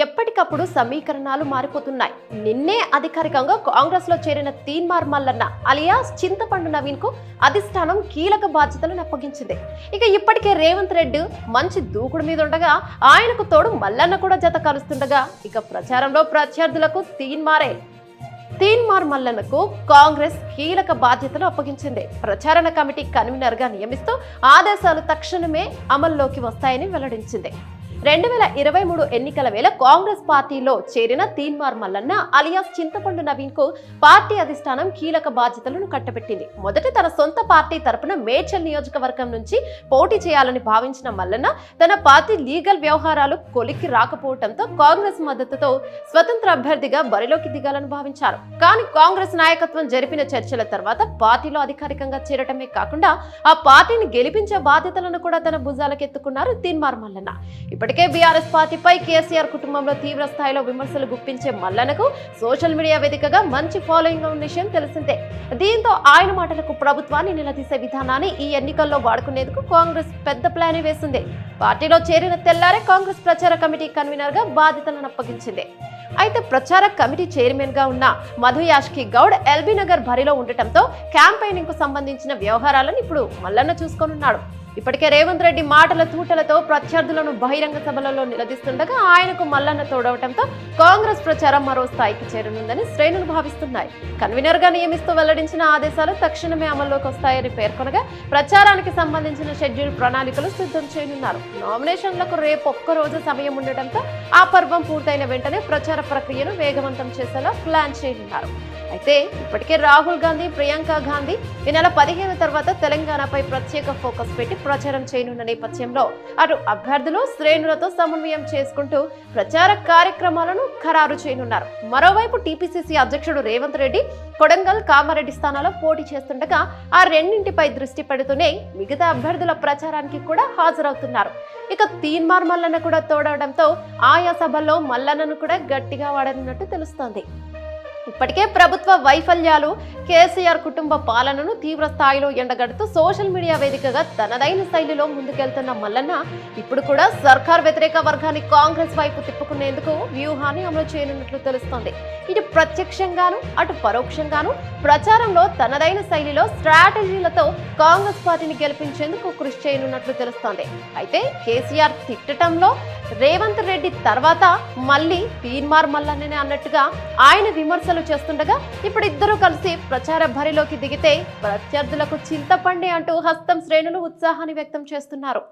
ఎప్పటికప్పుడు సమీకరణాలు మారిపోతున్నాయి. నిన్నే అధికారికంగా కాంగ్రెస్లో చేరిన తీన్మార్ మల్లన్న అలియాస్ చింతపండు నవీన్కు అధిష్టానం కీలక బాధ్యతలను అప్పగించింది. ఇక ఇప్పటికే రేవంత్ రెడ్డి మంచి దూకుడు మీద ఉండగా ఆయనకు తోడు మల్లన్న కూడా జత కలుస్తుండగా ఇక ప్రచారంలో ప్రత్యర్థులకు తీన్మారే. తీన్మార్ మల్లన్నకు కాంగ్రెస్ కీలక బాధ్యతలు అప్పగించింది. ప్రచారణ కమిటీ కన్వీనర్గా నియమిస్తూ ఆదేశాలు తక్షణమే అమల్లోకి వస్తాయని వెల్లడించింది. రెండు వేల ఇరవై మూడు ఎన్నికల వేళ కాంగ్రెస్ పార్టీలో చేరిన తీన్మార్ మల్లన్న అలియాస్ చింతపండు నవీన్కు పార్టీ అధిష్టానం కీలక బాధ్యతలను కట్టబెట్టింది. మొదట తన సొంత పార్టీ తరపున మేడ్చల్ నియోజకవర్గం నుంచి పోటీ చేయాలని భావించిన మల్లన్న తన పార్టీ లీగల్ వ్యవహారాలు కొలిక్కి రాకపోవడంతో కాంగ్రెస్ మద్దతుతో స్వతంత్ర అభ్యర్థిగా బరిలోకి దిగాలని భావించారు. కానీ కాంగ్రెస్ నాయకత్వం జరిపిన చర్చల తర్వాత పార్టీలో అధికారికంగా చేరటమే కాకుండా ఆ పార్టీని గెలిపించే బాధ్యతలను కూడా తన భుజాలకెత్తుకున్నారు తీన్మార్ మల్లన్న. ఇప్పటి ఇప్పటికే బీఆర్ఎస్ పార్టీపై కేసీఆర్ కుటుంబంలో తీవ్ర స్థాయిలో విమర్శలు గుప్పించే మల్లన్నకు సోషల్ మీడియా వేదికగా మంచి ఫాలోయింగ్ ఉన్న విషయం తెలిసిందే. దీంతో ఆయన మాటలకు ప్రభుత్వాన్ని నిలదీసే విధానాన్ని ఈ ఎన్నికల్లో వాడుకునేందుకు కాంగ్రెస్ పెద్ద ప్లాన్ వేసింది. పార్టీలో చేరిన తెల్లారే కాంగ్రెస్ ప్రచార కమిటీ కన్వీనర్గా బాధ్యతలను అప్పగించింది. అయితే ప్రచార కమిటీ చైర్మన్గా ఉన్న మధు యాష్కి గౌడ్ ఎల్బీ నగర్ బరిలో ఉండటంతో క్యాంపెయినింగ్కు సంబంధించిన వ్యవహారాలను ఇప్పుడు మల్లన్న చూసుకోనున్నాడు. ఇప్పటికే రేవంత్ రెడ్డి మాటల తూటలతో ప్రత్యర్థులను బహిరంగ సభలలో నిలదీస్తుండగా ఆయనకు మల్లన్న తోడవటంతో కాంగ్రెస్ ప్రచారం మరో స్థాయికి చేరనుందని శ్రేణులు భావిస్తున్నాయి. కన్వీనర్గా నియమిస్తూ వెల్లడించిన ఆదేశాలు తక్షణమే అమల్లోకి వస్తాయని పేర్కొనగా ప్రచారానికి సంబంధించిన షెడ్యూల్ ప్రణాళికలు సిద్ధం చేయనున్నారు. నామినేషన్లకు రేపు ఒక్క రోజు సమయం ఉండటంతో ఆ పర్వం పూర్తయిన వెంటనే ప్రచార ప్రక్రియను వేగవంతం చేసేలా ప్లాన్ చేయనున్నారు. అయితే ఇప్పటికే రాహుల్ గాంధీ ప్రియాంక గాంధీ ఈ నెల పదిహేను తర్వాత తెలంగాణపై ప్రత్యేక ఫోకస్ పెట్టి ప్రచారం చేయనున్న నేపథ్యంలో అటు అభ్యర్థులు శ్రేణులతో సమన్వయం చేసుకుంటూ ప్రచార కార్యక్రమాలను ఖరారు చేయనున్నారు. మరోవైపు టీపీసీసీ అధ్యక్షుడు రేవంత్ రెడ్డి కొడంగల్ కామారెడ్డి స్థానాల్లో పోటీ చేస్తుండగా ఆ రెండింటిపై దృష్టి పెడుతూనే మిగతా అభ్యర్థుల ప్రచారానికి కూడా హాజరవుతున్నారు. ఇక తీన్మార్ మల్లన్న కూడా తోడవడంతో ఆయా సభల్లో మల్లన్నను కూడా గట్టిగా వాడనున్నట్టు తెలుస్తోంది. ఇప్పటికే ప్రభుత్వ వైఫల్యాలు కేసీఆర్ కుటుంబ పాలనను తీవ్ర స్థాయిలో ఎండగడుతూ సోషల్ మీడియా వేదికగా తనదైన శైలిలో ముందుకెళ్తున్న మల్లన్న ఇప్పుడు కూడా సర్కార్ వ్యతిరేక వర్గాన్ని కాంగ్రెస్ వైపు తిప్పుకునేందుకు వ్యూహాన్ని అమలు చేయనున్నట్లు తెలుస్తోంది. ఇటు ప్రత్యక్షంగాను అటు పరోక్షంగాను ప్రచారంలో తనదైన శైలిలో స్ట్రాటజీలతో కాంగ్రెస్ పార్టీని గెలిపించేందుకు కృషి చేయనున్నట్లు తెలుస్తోంది. అయితే కేసీఆర్ తిట్టడంలో రేవంత్ రెడ్డి తర్వాత మళ్ళీ తీన్మార్ మల్లన్ననే అన్నట్టుగా ఆయన విమర్శలు చేస్తుండగా ఇప్పుడు ఇద్దరూ కలిసి ప్రచార భరిలోకి దిగితే ప్రత్యర్థులకు చింతపండి అంటూ హస్తం శ్రేణులు ఉత్సాహాన్ని వ్యక్తం చేస్తున్నారు.